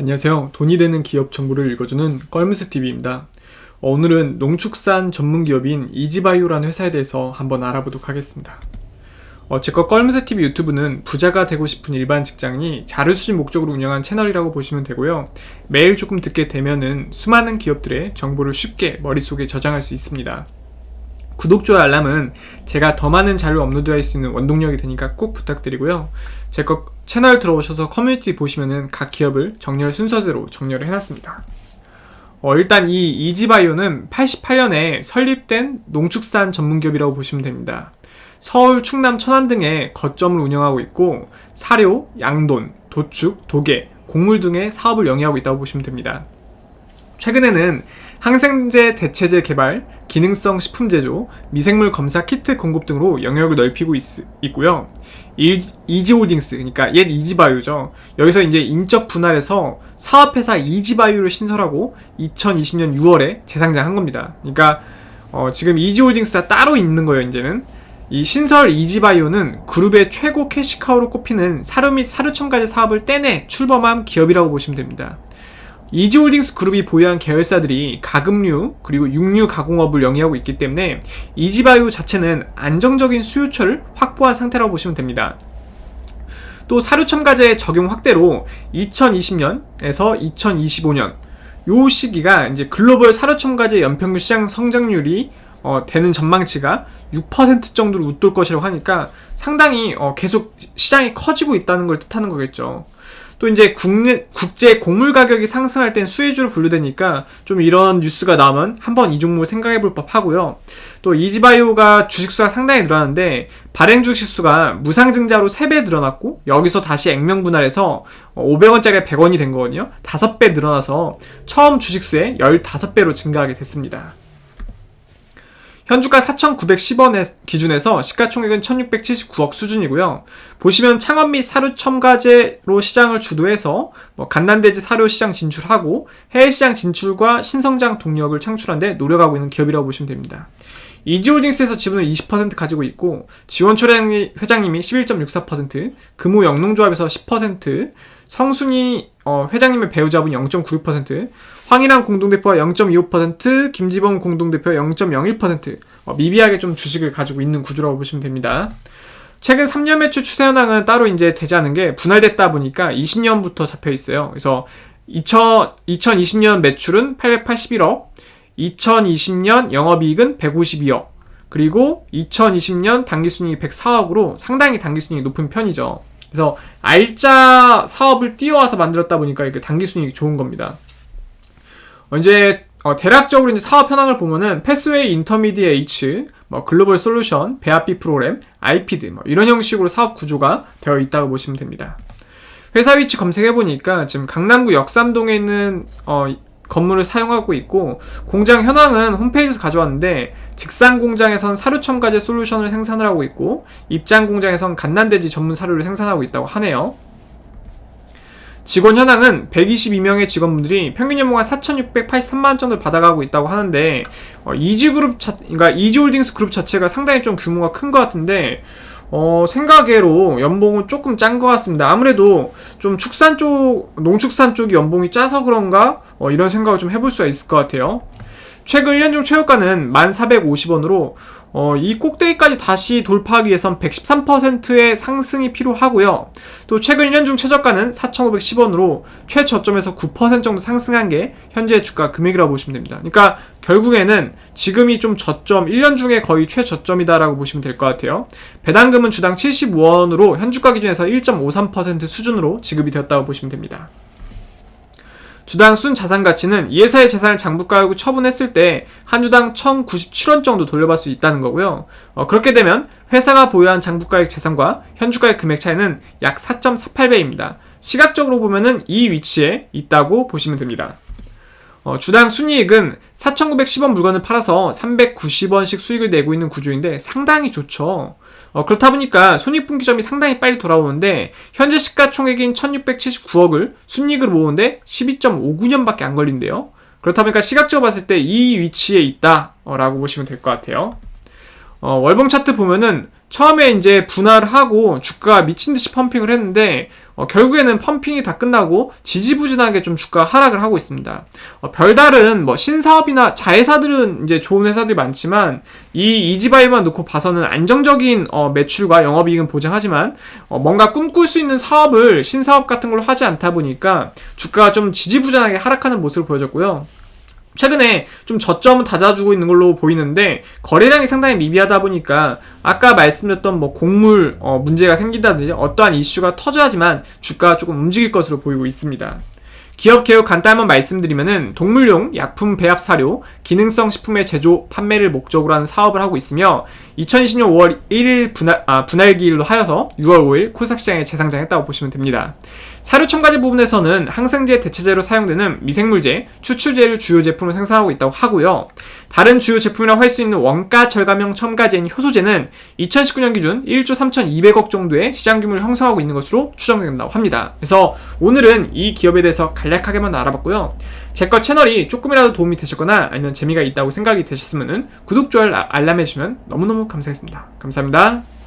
안녕하세요. 돈이 되는 기업 정보를 읽어주는 껄무새TV입니다. 오늘은 농축산 전문 기업인 이지바이오라는 회사에 대해서 한번 알아보도록 하겠습니다. 어, 제거 껄무새TV 유튜브는 부자가 되고 싶은 일반 직장인이 자료 수집 목적으로 운영한 채널이라고 보시면 되고요. 매일 조금 듣게 되면은 수많은 기업들의 정보를 쉽게 머릿속에 저장할 수 있습니다. 구독, 좋아요, 알람은 제가 더 많은 자료를 업로드할 수 있는 원동력이 되니까 꼭 부탁드리고요. 제 거 채널 들어오셔서 커뮤니티 보시면은 각 기업을 정렬 순서대로 정렬을 해놨습니다. 어, 일단 이 이지바이오는 88년에 설립된 농축산 전문기업이라고 보시면 됩니다. 서울, 충남, 천안 등의 거점을 운영하고 있고 사료, 양돈, 도축, 도계, 곡물 등의 사업을 영위하고 있다고 보시면 됩니다. 최근에는 항생제 대체제 개발, 기능성 식품 제조, 미생물 검사 키트 공급 등으로 영역을 넓히고 있, 고요 이지홀딩스, 그러니까 옛 이지바이오죠. 여기서 이제 인적 분할해서 사업회사 이지바이오를 신설하고 2020년 6월에 재상장한 겁니다. 그러니까 어, 지금 이지홀딩스가 따로 있는 거예요, 이제는. 이 신설 이지바이오는 그룹의 최고 캐시카우로 꼽히는 사료 및 사료 첨가제 사업을 떼내 출범한 기업이라고 보시면 됩니다. 이지홀딩스 그룹이 보유한 계열사들이 가금류 그리고 육류 가공업을 영위하고 있기 때문에 이지바이오 자체는 안정적인 수요처를 확보한 상태라고 보시면 됩니다. 또 사료 첨가제 적용 확대로 2020년에서 2025년 요 시기가 이제 글로벌 사료 첨가제 연평균 시장 성장률이 어, 되는 전망치가 6% 정도로 웃돌 것이라고 하니까 상당히 어, 계속 시장이 커지고 있다는 걸 뜻하는 거겠죠. 또 이제 국내, 국제 곡물 가격이 상승할 땐 수혜주를 분류되니까 좀 이런 뉴스가 나오면 한번 이 종목을 생각해 볼 법 하고요. 또 이지바이오가 주식수가 상당히 늘어났는데 발행 주식수가 무상증자로 3배 늘어났고 여기서 다시 액면 분할해서 500원짜리 100원이 된 거거든요. 5배 늘어나서 처음 주식수의 15배로 증가하게 됐습니다. 현주가 4,910원의 기준에서 시가총액은 1,679억 수준이고요. 보시면 창업 및 사료 첨가제로 시장을 주도해서 뭐 갓난돼지 사료 시장 진출하고 해외 시장 진출과 신성장 동력을 창출하는 데 노력하고 있는 기업이라고 보시면 됩니다. 이지홀딩스에서 지분을 20% 가지고 있고 지원철 회장님이 11.64%, 금호 영농조합에서 10%, 성순이 어, 회장님의 배우자분 0.96%, 황인환 공동대표와 0.25%, 김지범 공동대표와 0.01% 어, 미비하게 좀 주식을 가지고 있는 구조라고 보시면 됩니다. 최근 3년 매출 추세 현황은 따로 이제 되지 않은 게 분할됐다 보니까 20년부터 잡혀 있어요. 그래서 2000, 2020년 매출은 881억, 2020년 영업이익은 152억, 그리고 2020년 당기순이익 104억으로 상당히 당기순이익이 높은 편이죠. 그래서 알짜 사업을 띄워와서 만들었다 보니까 이렇게 단기 순이익이 좋은 겁니다. 어, 이제 어, 대략적으로 이제 사업 현황을 보면은 패스웨이 인터미디에이츠, 뭐 글로벌 솔루션, 배합비 프로그램, 아이피드 뭐 이런 형식으로 사업 구조가 되어 있다고 보시면 됩니다. 회사 위치 검색해 보니까 지금 강남구 역삼동에 있는 어, 건물을 사용하고 있고 공장 현황은 홈페이지에서 가져왔는데 직산 공장에선 사료 첨가제 솔루션을 생산을 하고 있고 입장 공장에선 갓난돼지 전문 사료를 생산하고 있다고 하네요. 직원 현황은 122명의 직원분들이 평균 연봉 한 4,683만 원 정도 받아가고 있다고 하는데 어, 이지 그룹 자, 그러니까 이지 홀딩스 그룹 자체가 상당히 좀 규모가 큰 것 같은데 어, 생각외로 연봉은 조금 짠 것 같습니다. 아무래도 좀 축산 쪽, 농축산 쪽이 연봉이 짜서 그런가? 어, 이런 생각을 좀 해볼 수가 있을 것 같아요. 최근 1년 중 최고가는 1,450원으로 어, 이 꼭대기까지 다시 돌파하기 위해선 113%의 상승이 필요하고요. 또 최근 1년 중 최저가는 4,510원으로 최저점에서 9% 정도 상승한 게 현재 주가 금액이라고 보시면 됩니다. 그러니까 결국에는 지금이 좀 저점, 1년 중에 거의 최저점이다라고 보시면 될 것 같아요. 배당금은 주당 75원으로 현주가 기준에서 1.53% 수준으로 지급이 되었다고 보시면 됩니다. 주당 순 자산 가치는 이 회사의 재산을 장부가하고 처분했을 때 한 주당 1,097원 정도 돌려받을 수 있다는 거고요. 어, 그렇게 되면 회사가 보유한 장부가액 재산과 현주가의 금액 차이는 약 4.48배입니다. 시각적으로 보면은 이 위치에 있다고 보시면 됩니다. 어, 주당 순이익은 4,910원 물건을 팔아서 390원씩 수익을 내고 있는 구조인데 상당히 좋죠. 어, 그렇다 보니까 손익분기점이 상당히 빨리 돌아오는데 현재 시가총액인 1,679억을 순이익으로 모으는데 12.59년밖에 안 걸린대요. 그렇다 보니까 시각적으로 봤을 때 이 위치에 있다라고 보시면 될 것 같아요. 어, 월봉 차트 보면은 처음에 이제 분할을 하고 주가가 미친 듯이 펌핑을 했는데 어, 결국에는 펌핑이 다 끝나고 지지부진하게 좀 주가가 하락을 하고 있습니다. 어, 별다른 뭐 신사업이나 자회사들은 이제 좋은 회사들이 많지만 이 이지바이오만 놓고 봐서는 안정적인 어, 매출과 영업이익은 보장하지만 어, 뭔가 꿈꿀 수 있는 사업을 신사업 같은 걸로 하지 않다 보니까 주가가 좀 지지부진하게 하락하는 모습을 보여줬고요. 최근에 좀 저점은 잦아주고 있는 걸로 보이는데 거래량이 상당히 미비하다 보니까 아까 말씀드렸던 뭐 곡물 어, 문제가 생긴다든지 어떠한 이슈가 터져야지만 주가가 조금 움직일 것으로 보이고 있습니다. 기업 개요 간단 한번 말씀드리면은 동물용 약품 배합 사료, 기능성 식품의 제조, 판매를 목적으로 하는 사업을 하고 있으며 2020년 5월 1일 분할, 아, 분할기일로 하여서 6월 5일 코스닥 시장에 재상장했다고 보시면 됩니다. 사료 첨가제 부분에서는 항생제 대체제로 사용되는 미생물제, 추출제를 주요 제품을 생산하고 있다고 하고요. 다른 주요 제품이라고 할 수 있는 원가 절감형 첨가제인 효소제는 2019년 기준 1조 3,200억 정도의 시장 규모를 형성하고 있는 것으로 추정된다고 합니다. 그래서 오늘은 이 기업에 대해서 간략하게만 알아봤고요. 제거 채널이 조금이라도 도움이 되셨거나 아니면 재미가 있다고 생각이 되셨으면 구독, 좋아요, 알람 해주시면 너무너무 감사하겠습니다. 감사합니다.